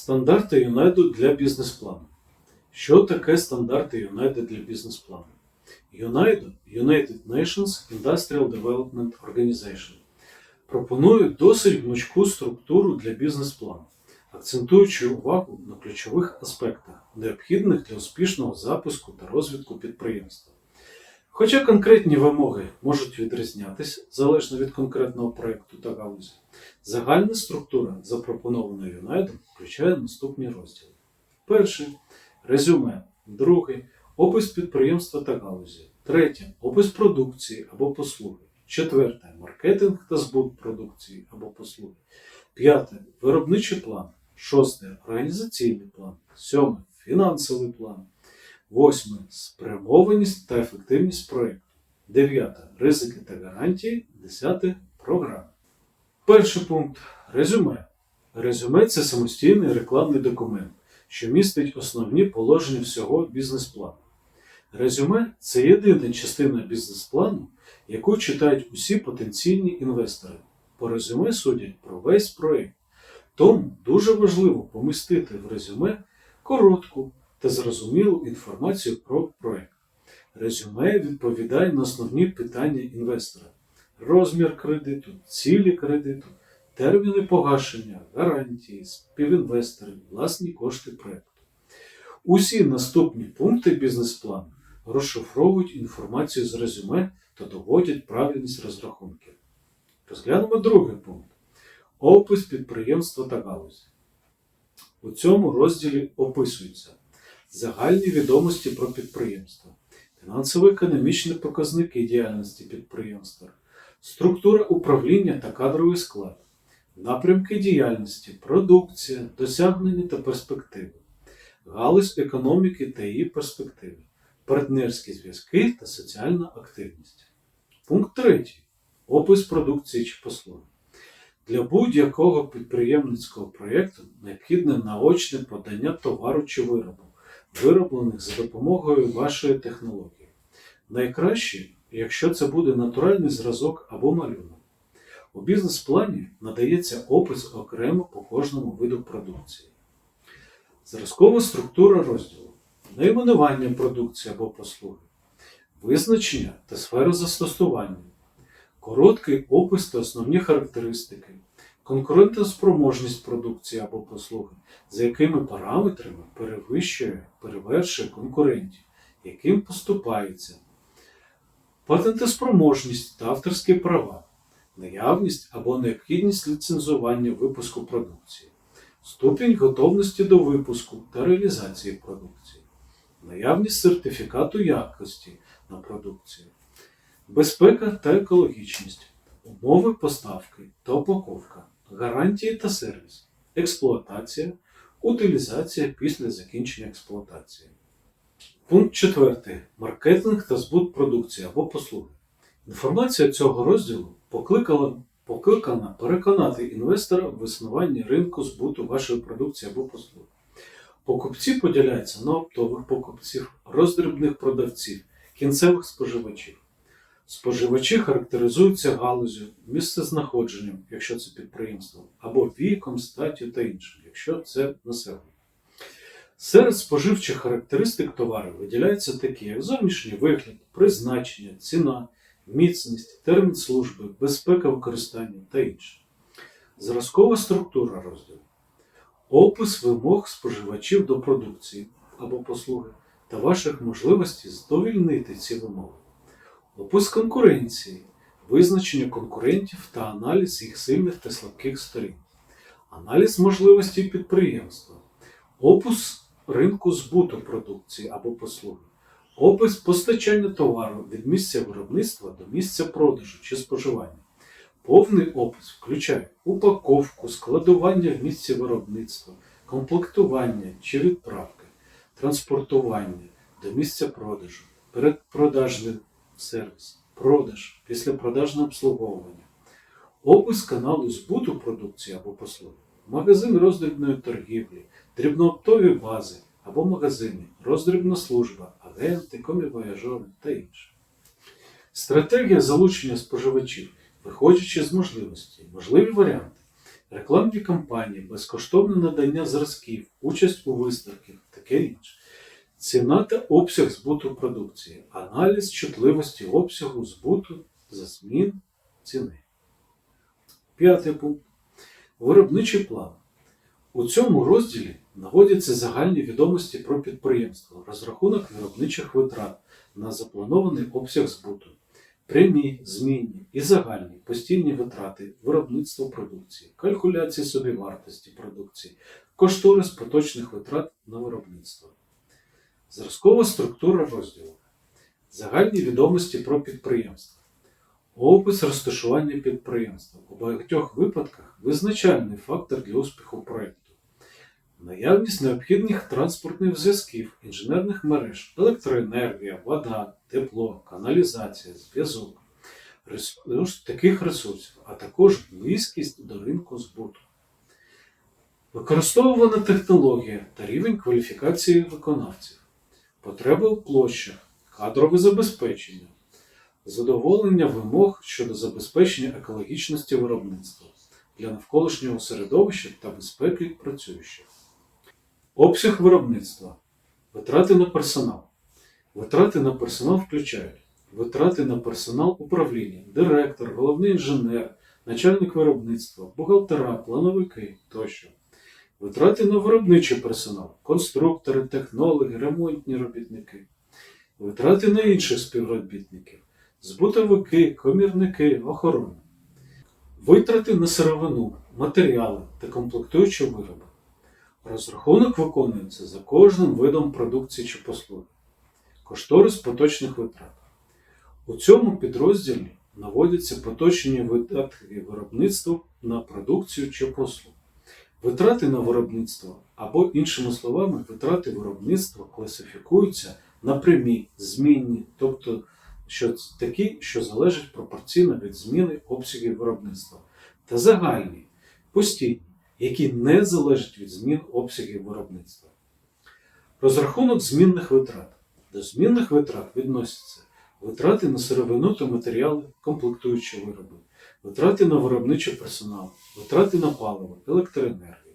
Стандарти Юнайду для бізнес-плану. Що таке стандарти Юнайду для бізнес-плану? Юнайду United Nations Industrial Development Organization пропонує досить гнучку структуру для бізнес-плану, акцентуючи увагу на ключових аспектах, необхідних для успішного запуску та розвитку підприємства. Хоча конкретні вимоги можуть відрізнятися залежно від конкретного проєкту та галузі, загальна структура, запропонована Юнайдом, включає наступні розділи. Перший резюме, другий опис підприємства та галузі, третє опис продукції або послуги, четверте маркетинг та збут продукції або послуги, п'яте виробничий план, шосте організаційний план, сьоме фінансовий план. Восьме спрямованість та ефективність проєкту. Дев'яте ризики та гарантії. Десяте програма. Перший пункт резюме. Резюме це самостійний рекламний документ, що містить основні положення всього бізнес-плану. Резюме це єдина частина бізнес-плану, яку читають усі потенційні інвестори. По резюме судять про весь проєкт. Тому дуже важливо помістити в резюме коротку та зрозумілу інформацію про проект. Резюме відповідає на основні питання інвестора: розмір кредиту, цілі кредиту, терміни погашення, гарантії, співінвестори, власні кошти проекту. Усі наступні пункти бізнес-плану розшифровують інформацію з резюме та доводять правильність розрахунків. Розглянемо другий пункт: опис підприємства та галузі. У цьому розділі описуються загальні відомості про підприємство, фінансово-економічні показники діяльності підприємства, структура управління та кадровий склад, напрямки діяльності, продукція, досягнення та перспективи, галузь економіки та її перспективи, партнерські зв'язки та соціальна активність. Пункт 3. Опис продукції чи послуги. Для будь-якого підприємницького проєкту необхідне наочне подання товару чи виробу, вироблених за допомогою вашої технології. Найкраще, якщо це буде натуральний зразок або малюнок. У бізнес-плані надається опис окремо по кожному виду продукції. Зразкова структура розділу, найменування продукції або послуги, визначення та сфера застосування, короткий опис та основні характеристики, конкурентоспроможність продукції або послуги, за якими параметрами перевищує, перевершує конкурентів, яким поступається, патентоспроможність та авторські права, наявність або необхідність ліцензування випуску продукції, ступінь готовності до випуску та реалізації продукції, наявність сертифікату якості на продукцію, безпека та екологічність, умови поставки та упаковка, гарантії та сервіс, експлуатація, утилізація після закінчення експлуатації. Пункт 4. Маркетинг та збут продукції або послуги. Інформація цього розділу покликала, покликана переконати інвестора в існуванні ринку збуту вашої продукції або послуги. Покупці поділяються на оптових покупців, роздрібних продавців, кінцевих споживачів. Споживачі характеризуються галузю, місцезнаходженням, якщо це підприємство, або віком, статтю та іншим, якщо це населення. Серед споживчих характеристик товару виділяються такі, як зовнішній вигляд, призначення, ціна, міцність, термін служби, безпека використання та інше. Зразкова структура розділу. Опис вимог споживачів до продукції або послуги та ваших можливостей задовільнити ці вимоги. Опис конкуренції, визначення конкурентів та аналіз їх сильних та слабких сторін, аналіз можливостей підприємства, опис ринку збуту продукції або послуги, опис постачання товару від місця виробництва до місця продажу чи споживання. Повний опис включає упаковку, складування в місці виробництва, комплектування чи відправки, транспортування до місця продажу, передпродажний сервіс, продаж, післяпродажне обслуговування, опис каналу збуту продукції або послуги, магазин роздрібної торгівлі, дрібнооптові бази або магазини, роздрібна служба, агенти, комівояжори та інше. Стратегія залучення споживачів, виходячи з можливостей, можливі варіанти, рекламні кампанії, безкоштовне надання зразків, участь у виставках, таке інше. Ціна та обсяг збуту продукції, аналіз чутливості обсягу збуту за змін ціни. П'ятий пункт. Виробничий план. У цьому розділі наводяться загальні відомості про підприємство, розрахунок виробничих витрат на запланований обсяг збуту, прямі, змінні і загальні постійні витрати виробництва продукції, калькуляції собівартості продукції, кошторис поточних витрат на виробництво. Зразкова структура розділу. Загальні відомості про підприємство. Опис розташування підприємства у багатьох випадках визначальний фактор для успіху проєкту. Наявність необхідних транспортних зв'язків, інженерних мереж, електроенергія, вода, тепло, каналізація, зв'язок, ресурс, таких ресурсів, а також близькість до ринку збуту. Використовувана технологія та рівень кваліфікації виконавців, потреби у площах, кадрове забезпечення, задоволення вимог щодо забезпечення екологічності виробництва для навколишнього середовища та безпеки працюючих. Обсяг виробництва. Витрати на персонал. Витрати на персонал включають витрати на персонал управління, директор, головний інженер, начальник виробництва, бухгалтера, плановики тощо. Витрати на виробничий персонал, конструктори, технологи, ремонтні робітники. Витрати на інших співробітників, збутовики, комірники, охорона. Витрати на сировину, матеріали та комплектуючі вироби. Розрахунок виконується за кожним видом продукції чи послуги. Кошторис поточних витрат. У цьому підрозділі наводяться поточні видатки виробництва на продукцію чи послугу. Витрати на виробництво або, іншими словами, витрати виробництва класифікуються на прямі, змінні, тобто що такі, що залежать пропорційно від зміни обсягів виробництва, та загальні, постійні, які не залежать від змін обсягів виробництва. Розрахунок змінних витрат. До змінних витрат відносяться витрати на сировину та матеріали, комплектуючі вироби, витрати на виробничий персонал, витрати на паливо, електроенергію.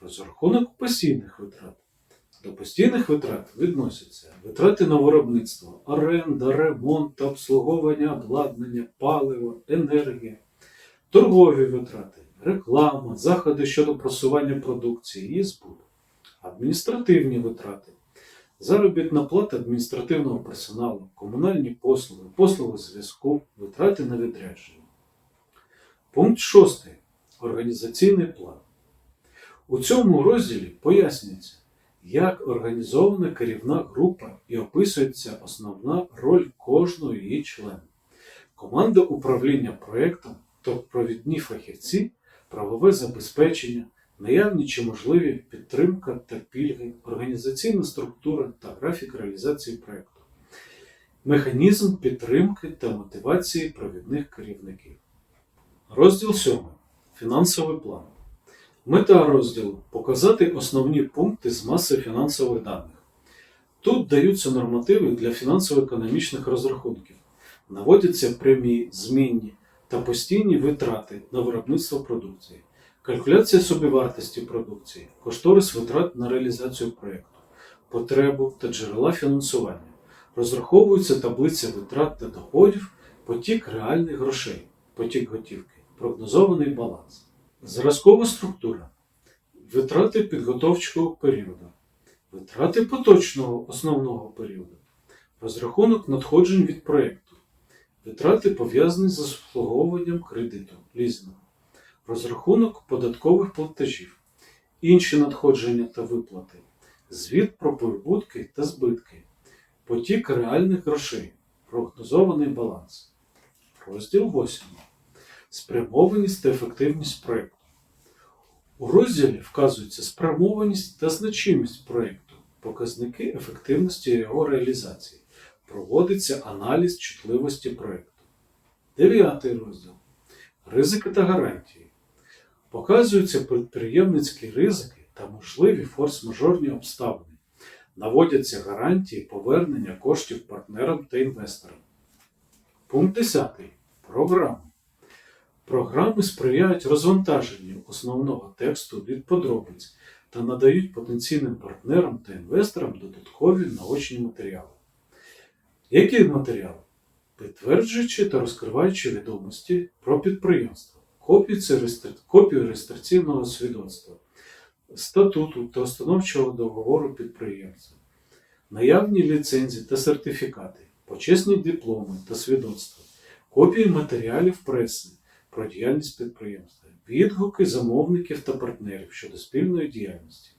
Розрахунок постійних витрат. До постійних витрат відносяться витрати на виробництво, оренда, ремонт обслуговування обладнання, паливо, енергія, торгові витрати, реклама, заходи щодо просування продукції і збуту, адміністративні витрати, заробітна плата адміністративного персоналу, комунальні послуги, послуги зв'язку, витрати на відрядження. Пункт 6. Організаційний план. У цьому розділі пояснюється, як організована керівна група і описується основна роль кожного її члена. Команда управління проєктом, тобто провідні фахівці, правове забезпечення, наявні чи можливі підтримка та пільги, організаційна структура та графік реалізації проєкту, механізм підтримки та мотивації провідних керівників. Розділ 7. Фінансовий план. Мета розділу показати основні пункти з маси фінансових даних. Тут даються нормативи для фінансово-економічних розрахунків, наводяться прямі, змінні та постійні витрати на виробництво продукції, калькуляція собівартості продукції, кошторис витрат на реалізацію проєкту, потребу та джерела фінансування. Розраховується таблиця витрат та доходів, потік реальних грошей, потік готівки, прогнозований баланс. Зразкова структура. Витрати підготовчого періоду. Витрати поточного основного періоду. Розрахунок надходжень від проєкту. Витрати пов'язані з обслуговуванням кредиту, лізингу. Розрахунок податкових платежів. Інші надходження та виплати. Звіт про прибутки та збитки. Потік реальних грошей. Прогнозований баланс. Розділ 8 спрямованість та ефективність проєкту. У розділі вказується спрямованість та значимість проєкту, показники ефективності його реалізації. Проводиться аналіз чутливості проєкту. Дев'ятий розділ. Ризики та гарантії. Показуються підприємницькі ризики та можливі форс-мажорні обставини. Наводяться гарантії повернення коштів партнерам та інвесторам. Пункт 10. Програма. Програми сприяють розвантаженню основного тексту від подробиць та надають потенційним партнерам та інвесторам додаткові наочні матеріали. Які матеріали? Підтверджуючи та розкриваючи відомості про підприємство, копію реєстраційного свідоцтва, статуту та установчого договору підприємства, наявні ліцензії та сертифікати, почесні дипломи та свідоцтва, копії матеріалів преси про діяльність підприємства, відгуки замовників та партнерів щодо спільної діяльності,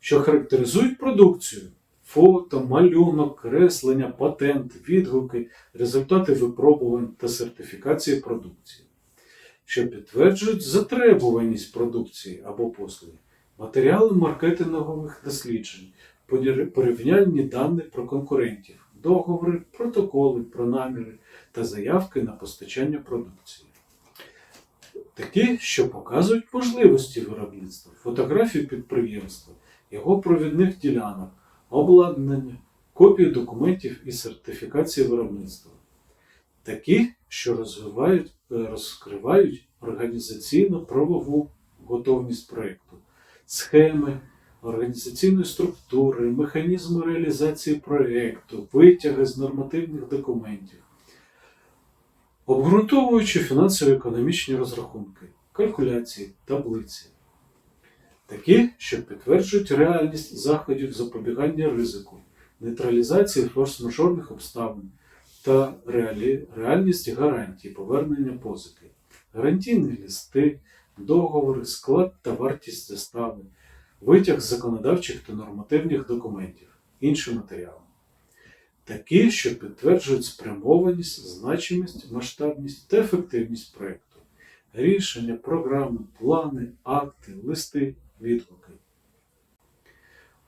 що характеризують продукцію, фото, малюнок, креслення, патент, відгуки, результати випробувань та сертифікації продукції, що підтверджують затребуваність продукції або послуги, матеріали маркетингових досліджень, порі- порівняльні дані про конкурентів, договори, протоколи про наміри та заявки на постачання продукції. Такі, що показують можливості виробництва, фотографії підприємства, його провідних ділянок, обладнання, копії документів і сертифікації виробництва. Такі, що розвивають, е, розкривають організаційно-правову готовність проєкту, схеми, організаційної структури, механізми реалізації проєкту, витяги з нормативних документів, обґрунтовуючи фінансово-економічні розрахунки, калькуляції, таблиці. Такі, що підтверджують реальність заходів запобігання ризику, нейтралізації форс-мажорних обставин та реалі... реальність гарантій повернення позики, гарантійні листи, договори, склад та вартість застави, витяг з законодавчих та нормативних документів, інші матеріали. Такі, що підтверджують спрямованість, значимість, масштабність та ефективність проєкту, рішення, програми, плани, акти, листи, відгуки.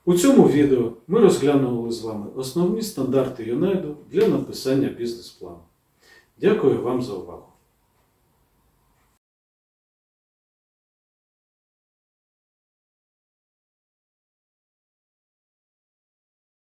У цьому відео ми розглянули з вами основні стандарти ЮНЕДу для написання бізнес-плану. Дякую вам за увагу!